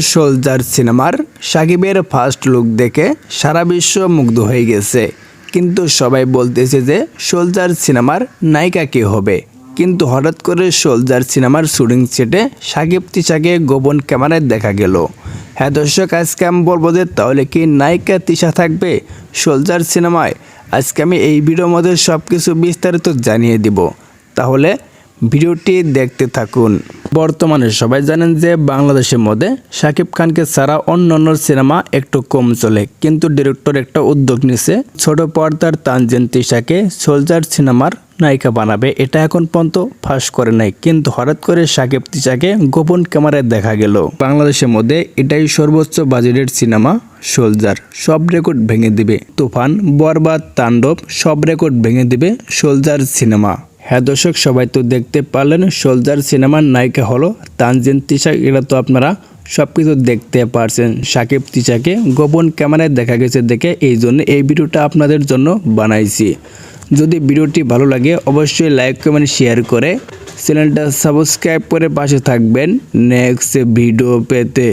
Soldier সিনেমার সাকিবের first look দেখে সারা বিশ্ব মুগ্ধ হয়ে গেছে। কিন্তু সবাই বলতেছে যে সোলজার সিনেমার নায়িকা কে হবে? কিন্তু হঠাৎ করে সোলজার সিনেমার শুটিং সেটে সাকিব তিশাকে গোপন ক্যামেরায় দেখা গেল। হ্যাঁ দর্শক, আজকে আমি বলব যে তাহলে কি নায়িকা তিশা থাকবে সোলজার সিনেমায়? আজকে আমি এই ভিডিওর মধ্যে সব কিছু বিস্তারিত জানিয়ে দিব। তাহলে ভিডিওটি দেখতে থাকুন। বর্তমানে সবাই জানেন যে বাংলাদেশের মধ্যে শাকিব খানকে ছাড়া অন্য অন্য সিনেমা একটু কম চলে, কিন্তু ডিরেক্টর একটা উদ্যোগ নিছে। ছোট পর্দার তানজেন তিশাকে সোলজার সিনেমার নায়িকা বানাবে, এটা এখন পর্যন্ত ফাঁস করে নাই, কিন্তু হঠাৎ করে সাকিব তিশাকে গোপন ক্যামেরায় দেখা গেল। বাংলাদেশের মধ্যে এটাই সর্বোচ্চ বাজেটের সিনেমা সোলজার, সব রেকর্ড ভেঙে দিবে। তুফান, বরবাদ, তাণ্ডব, সব রেকর্ড ভেঙে দিবে সোলজার সিনেমা। হ্যাঁ দর্শক, সবাই তো দেখতে পারলেন, সোলজার সিনেমার নায়িকা হলো তানজিন তিশা। এটা তো আপনারা সব কিছু দেখতে পারছেন। সাকিব তিশাকে গোপন ক্যামেরায় দেখা গেছে দেখে এই জন্য এই ভিডিওটা আপনাদের জন্য বানাইছি। যদি ভিডিওটি ভালো লাগে, অবশ্যই লাইক, কমেন্ট, শেয়ার করে চ্যানেলটা সাবস্ক্রাইব করে পাশে থাকবেন। নেক্সট ভিডিও পেতে।